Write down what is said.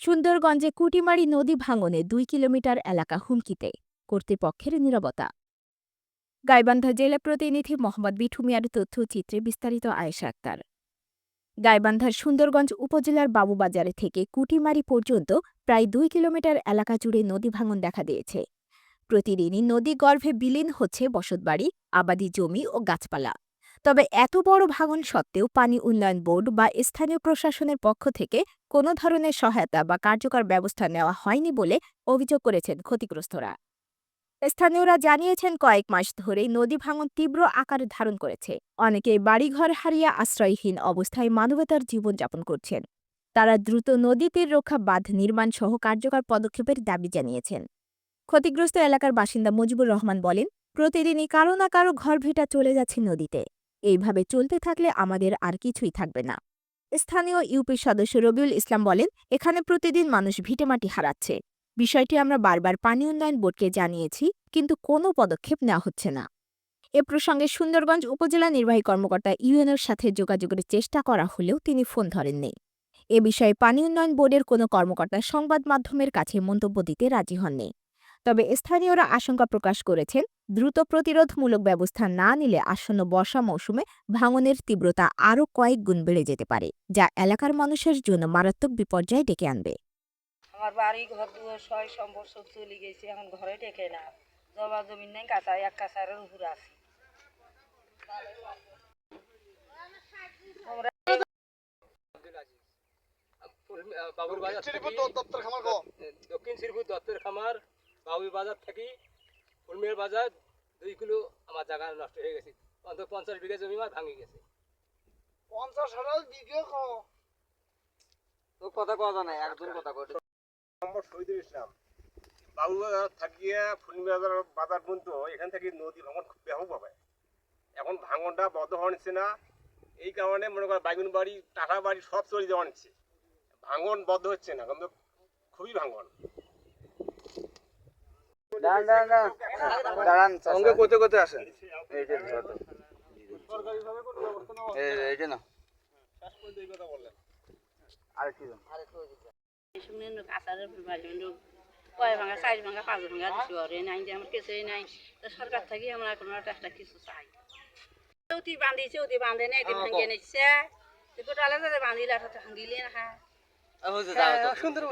সুন্দরগঞ্জে কুটিমারি নদী ভাঙনে দুই কিলোমিটার এলাকা হুমকিতে, কর্তৃপক্ষের নীরবতা। গাইবান্ধা জেলা প্রতিনিধি মোহাম্মদ বিঠু মিয়ার তথ্যচিত্রে বিস্তারিত আয়েশা আক্তার। গাইবান্ধার সুন্দরগঞ্জ উপজেলার বাবুবাজারে থেকে কুটিমারি পর্যন্ত প্রায় দুই কিলোমিটার এলাকা জুড়ে নদী ভাঙন দেখা দিয়েছে। প্রতিদিনই নদী গর্ভে বিলীন হচ্ছে বসতবাড়ি, আবাদি জমি ও গাছপালা। তবে এত বড় ভাঙন সত্ত্বেও পানি উন্নয়ন বোর্ড বা স্থানীয় প্রশাসনের পক্ষ থেকে কোনো ধরনের সহায়তা বা কার্যকর ব্যবস্থা নেওয়া হয়নি বলে অভিযোগ করেছেন ক্ষতিগ্রস্তরা। স্থানীয়রা জানিয়েছেন, কয়েক মাস ধরেই নদী ভাঙন তীব্র আকার ধারণ করেছে। অনেকেই বাড়িঘর হারিয়ে আশ্রয়হীন অবস্থায় মানবতার জীবনযাপন করছেন। তারা দ্রুত নদী তীর রক্ষা বাঁধ নির্মাণ সহ কার্যকর পদক্ষেপের দাবি জানিয়েছেন। ক্ষতিগ্রস্ত এলাকার বাসিন্দা মুজিবুর রহমান বলেন, প্রতিদিনই কারও না কারও ঘর ভেটা চলে যাচ্ছে নদীতে। এইভাবে চলতে থাকলে আমাদের আর কিছুই থাকবে না। স্থানীয় ইউপি সদস্য রবিউল ইসলাম বলেন, এখানে প্রতিদিন মানুষ ভিটেমাটি হারাচ্ছে। বিষয়টি আমরা বারবার পানি উন্নয়ন বোর্ডকে জানিয়েছি, কিন্তু কোনো পদক্ষেপ নেওয়া হচ্ছে না। এ প্রসঙ্গে সুন্দরগঞ্জ উপজেলা নির্বাহী কর্মকর্তা ইউএনএর সাথে যোগাযোগের চেষ্টা করা হলেও তিনি ফোন ধরেননি। এ বিষয়ে পানি উন্নয়ন বোর্ডের কোনো কর্মকর্তা সংবাদ মাধ্যমের কাছে মন্তব্য দিতে রাজি হননি। তবে স্থানীয়রা আশঙ্কা প্রকাশ করেছেন দ্রুত প্রতিরোধমূলক ব্যবস্থা না নিলে আসন্ন বর্ষা মৌসুমে ভাঙনের তীব্রতা আরও কয়েক গুণ বেড়ে যেতে পারে যা এলাকার মানুষের জন্য মারাত্মক বিপর্যয় ডেকে আনবে। আমার বাড়ি ঘর দুয়ার ছয় সম্বর সব চলে গেছে এখন ঘরে টেকে না। জবা জমিন নেই কাঁচা এক কাঁচারের উপর আছে। দক্ষিণ শ্রীপুর দত্তের খামার। বাবুর বাজার থেকে উর্মের বাজার দুই কিলো আমার জায়গা নষ্ট হয়ে গেছে। অন্তত পঞ্চাশ বিঘা জমি আমার ভাঙি গেছে। পঞ্চাশ হাজার বিঘে তো কথা কথা নাই একজন কথা কয়। মোহাম্মদ শহীদুল ইসলাম। থাকিয়ে ফুলবাজার বাজার পর্যন্ত এখান থেকে নদী ভাঙন খুব ব্যাপকভাবে এখন ভাঙনটা বদ্ধ হওয়া নিচ্ছে না। এই কারণে মনে করেন বাইগুন বাড়ি টাটা বাড়ি সব চলে যাওয়া নিচ্ছে। ভাঙন বদ্ধ হচ্ছে না কিন্তু খুবই ভাঙন। দাঁড়ান সঙ্গে কোথায় কোথায় আসেন? এই যে না। কয় ভাঙা চার ভাঙা পাঁচ ভাঙা দিছি ওরে নাই যে আমার কিছুই নাই তো সরকার থেকে আমরা কোনো একটা কিছু চাই চৌতি বান্ধিছে ওতি বাঁধে নাই এটি ভাঙিয়ে নিচ্ছে গোটালে বান্ধিলে ভাঙিলে না। তো। সুন্দর